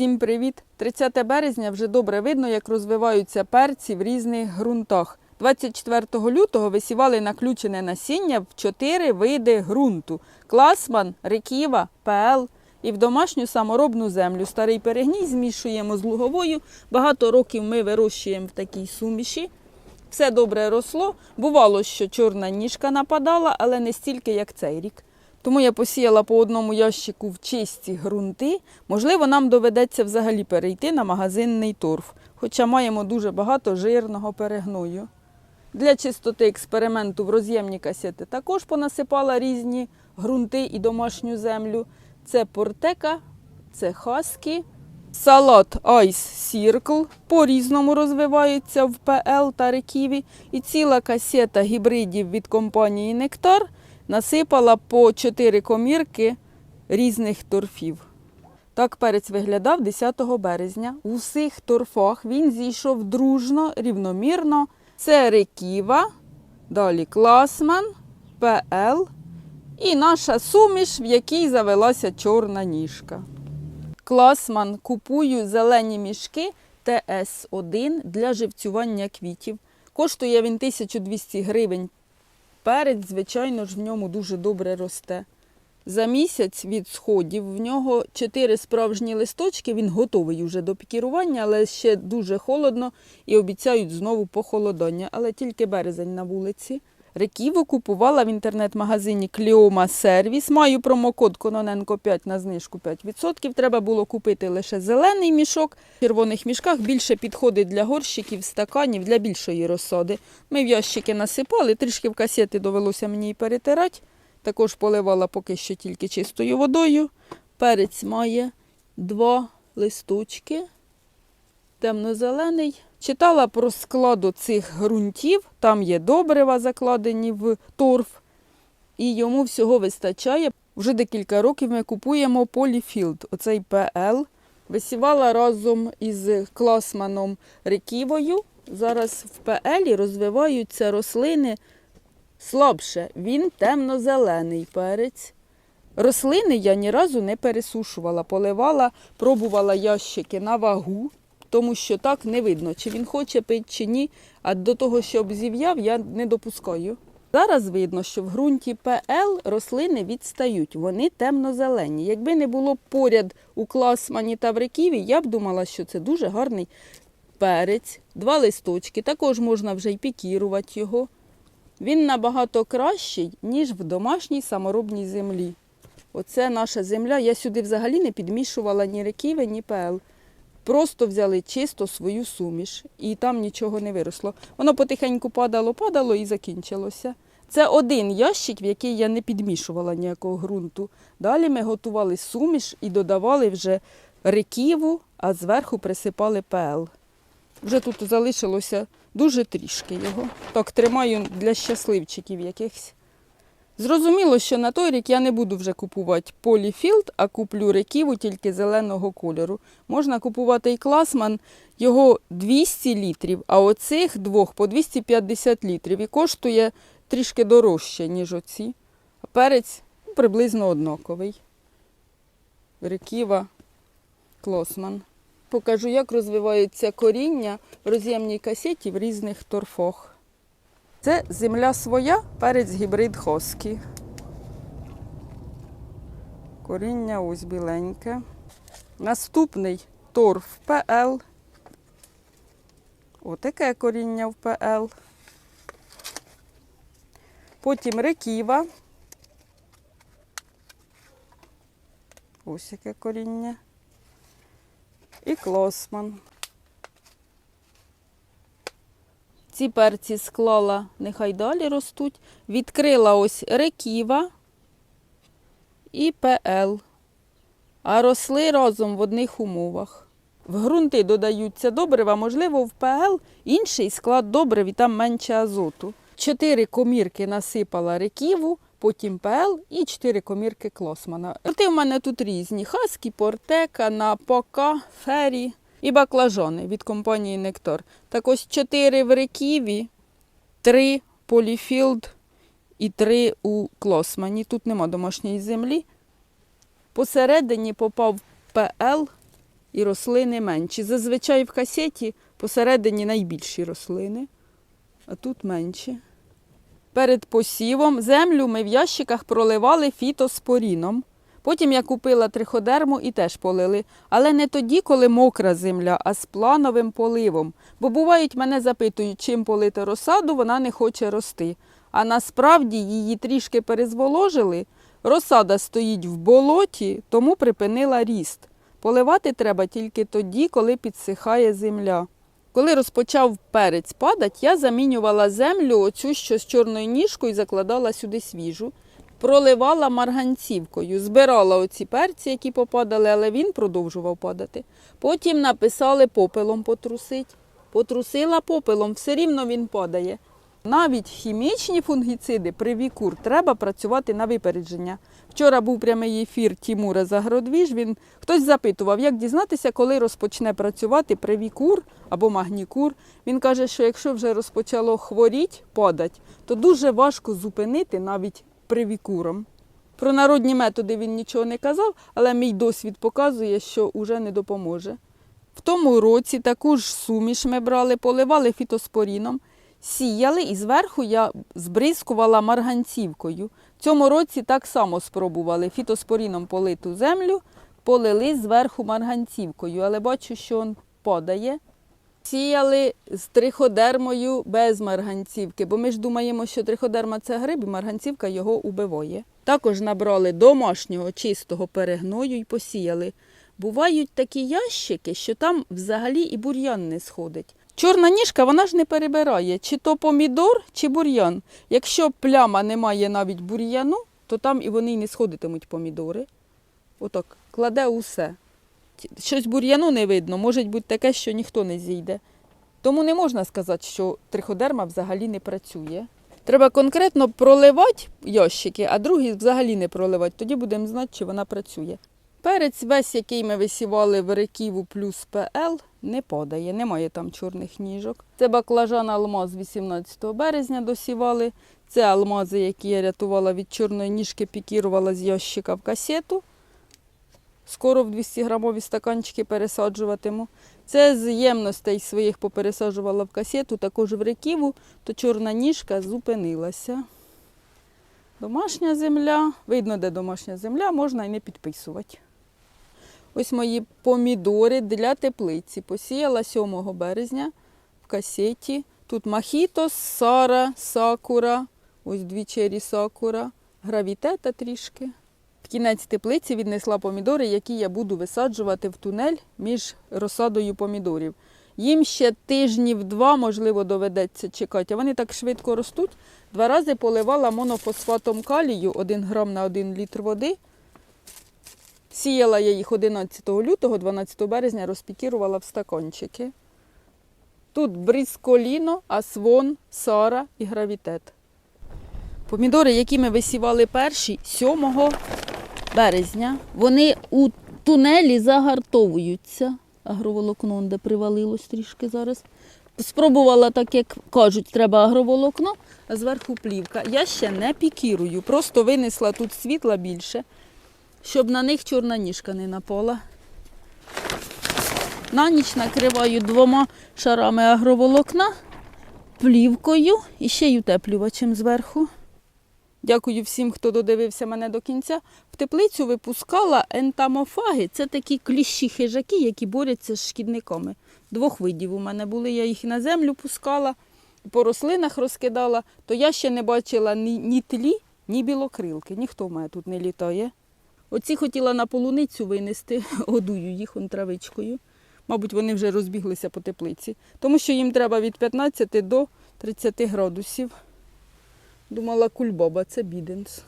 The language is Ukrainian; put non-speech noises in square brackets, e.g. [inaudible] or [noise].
Всім привіт! 30 березня вже добре видно, як розвиваються перці в різних ґрунтах. 24 лютого висівали наключене насіння в чотири види ґрунту: класман, реківа, ПЛ. І в домашню саморобну землю. Старий перегній змішуємо з луговою. Багато років ми вирощуємо в такій суміші. Все добре росло. Бувало, що чорна ніжка нападала, але не стільки, як цей рік. Тому я посіяла по одному ящику в чисті ґрунти. Можливо, нам доведеться взагалі перейти на магазинний торф, хоча маємо дуже багато жирного перегною. Для чистоти експерименту в роз'ємні касети також понасипала різні ґрунти і домашню землю. Це портека, це хаски, салат Ice Circle по-різному розвивається в ПЛ та реківі. І ціла касета гібридів від компанії Нектар насипала по 4 комірки різних торфів. Так перець виглядав 10 березня. У всіх торфах він зійшов дружно, рівномірно. Це реківа, далі класман, ПЛ і наша суміш, в якій завелася чорна ніжка. Класман купую зелені мішки ТС1 для живцювання квітів. Коштує він 1200 гривень. Перець, звичайно ж, в ньому дуже добре росте. За місяць від сходів в нього чотири справжні листочки, він готовий вже до пікірування, але ще дуже холодно і обіцяють знову похолодання, але тільки березень на вулиці. Реківу купувала в інтернет-магазині Кліома Сервіс. Маю промокод Кононенко 5 на знижку 5%. Треба було купити лише зелений мішок. В червоних мішках більше підходить для горщиків, стаканів, для більшої розсади. Ми в ящики насипали, трішки в касети довелося мені і перетирати. Також поливала поки що тільки чистою водою. Перець має два листочки, темно-зелений. Читала про складу цих ґрунтів, там є добрива закладені в торф, і йому всього вистачає. Вже декілька років ми купуємо поліфілд, оцей ПЛ. Висівала разом із класманом реківою. Зараз в ПЛі розвиваються рослини слабше. Він темно-зелений перець. Рослини я ні разу не пересушувала, поливала, пробувала ящики на вагу, тому що так не видно, чи він хоче пити, чи ні. А до того, щоб зів'яв, я не допускаю. Зараз видно, що в ґрунті ПЛ рослини відстають, вони темно-зелені. Якби не було поряд у класмані та в реківі, я б думала, що це дуже гарний перець, два листочки. Також можна вже й пікірувати його. Він набагато кращий, ніж в домашній саморобній землі. Оце наша земля. Я сюди взагалі не підмішувала ні реківи, ні ПЛ. Просто взяли чисто свою суміш, і там нічого не виросло. Воно потихеньку падало, падало і закінчилося. Це один ящик, в який я не підмішувала ніякого ґрунту. Далі ми готували суміш і додавали вже реківу, а зверху присипали ПЛ. Вже тут залишилося дуже трішки його. Так, тримаю для щасливчиків якихось. Зрозуміло, що на той рік я не буду вже купувати поліфілд, а куплю реківу тільки зеленого кольору. Можна купувати і класман, його 200 літрів, а оцих двох по 250 літрів. І коштує трішки дорожче, ніж оці. А перець ну, приблизно однаковий. Реківа, класман. Покажу, як розвивається коріння в роз'ємній касеті в різних торфах. Це земля своя, перець гібрид хоскі. Коріння ось біленьке. Наступний торф ПЛ. Отаке коріння в ПЛ. Потім реківа. Ось яке коріння. І клосман. Ці перці склала, нехай далі ростуть. Відкрила ось реківа і ПЛ. А росли разом в одних умовах. В ґрунти додаються добрива, можливо, в ПЛ інший склад добрив і там менше азоту. Чотири комірки насипала реківу, потім ПЛ і чотири комірки клосмана. Ти в мене тут різні: хаскі, портека, напока, фері і баклажани від компанії Нектор. Так ось чотири в реківі, три поліфілд і три у клосмані. Тут нема домашньої землі. Посередині попав ПЛ і рослини менші. Зазвичай в касеті посередині найбільші рослини, а тут менші. Перед посівом землю ми в ящиках проливали фітоспоріном. Потім я купила триходерму і теж полили. Але не тоді, коли мокра земля, а з плановим поливом. Бо бувають, мене запитують, чим полити розсаду, вона не хоче рости. А насправді її трішки перезволожили. Розсада стоїть в болоті, тому припинила ріст. Поливати треба тільки тоді, коли підсихає земля. Коли розпочав перець падати, я замінювала землю, оцю що з чорною ніжкою, закладала сюди свіжу. Проливала марганцівкою, збирала оці перці, які попадали, але він продовжував падати. Потім написали попелом потрусить. Потрусила попелом, все рівно він падає. Навіть хімічні фунгіциди при вікур треба працювати на випередження. Вчора був прямий ефір Тімура Загородвіж. Він хтось запитував, як дізнатися, коли розпочне працювати привікур або магнікур. Він каже, що якщо вже розпочало хворіть, падать, то дуже важко зупинити навіть привікуром. Про народні методи він нічого не казав, але мій досвід показує, що вже не допоможе. В тому році таку ж суміш ми брали, поливали фітоспоріном, сіяли і зверху я збризкувала марганцівкою. В цьому році так само спробували фітоспоріном политу землю, полили зверху марганцівкою, але бачу, що він падає. Сіяли з триходермою без марганцівки, бо ми ж думаємо, що триходерма це гриб, і марганцівка його убиває. Також набрали домашнього чистого перегною і посіяли. Бувають такі ящики, що там взагалі і бур'ян не сходить. Чорна ніжка вона ж не перебирає, чи то помідор, чи бур'ян. Якщо пляма не має навіть бур'яну, то там і вони й не сходитимуть помідори. Отак, кладе усе. Щось бур'яну не видно, може бути таке, що ніхто не зійде. Тому не можна сказати, що триходерма взагалі не працює. Треба конкретно проливати ящики, а другі взагалі не проливати. Тоді будемо знати, чи вона працює. Перець весь, який ми висівали в реківу плюс ПЛ, не падає, немає там чорних ніжок. Це баклажан алмаз 18 березня досівали. Це алмази, які я рятувала від чорної ніжки, пікірувала з ящика в касету. Скоро в 200 грамові стаканчики пересаджуватиму. Це з ємностей своїх попересаджувала в касету, також в реківу, то чорна ніжка зупинилася. Домашня земля, видно, де домашня земля, можна і не підписувати. Ось мої помідори для теплиці. Посіяла 7 березня в касеті. Тут махітос, сара, сакура, ось дві чері сакура, гравітета трішки. Кінець теплиці віднесла помідори, які я буду висаджувати в тунель між розсадою помідорів. Їм ще тижнів два, можливо, доведеться чекати. А вони так швидко ростуть. Два рази поливала монофосфатом калію 1 грам на 1 літр води. Сіяла я їх 11 лютого, 12 березня розпікірувала в стаканчики. Тут бризколіно, асвон, сара і гравітет. Помідори, які ми висівали перші 7 березня, вони у тунелі загартовуються. Агроволокно де привалилось трішки зараз. Спробувала, так як кажуть, треба агроволокно, а зверху плівка. Я ще не пікірую, просто винесла тут світла більше, щоб на них чорна ніжка не напала. На ніч накриваю двома шарами агроволокна, плівкою і ще й утеплювачем зверху. Дякую всім, хто додивився мене до кінця. В теплицю випускала ентамофаги. Це такі кліщі-хижаки, які борються з шкідниками. Двох видів у мене були. Я їх на землю пускала, по рослинах розкидала. То я ще не бачила ні, ні тлі, ні білокрилки. Ніхто в мене тут не літає. Оці хотіла на полуницю винести, [laughs] годую їх он травичкою. Мабуть, вони вже розбіглися по теплиці, тому що їм треба від 15 до 30 градусів. Думала, кульбаба, це біденс.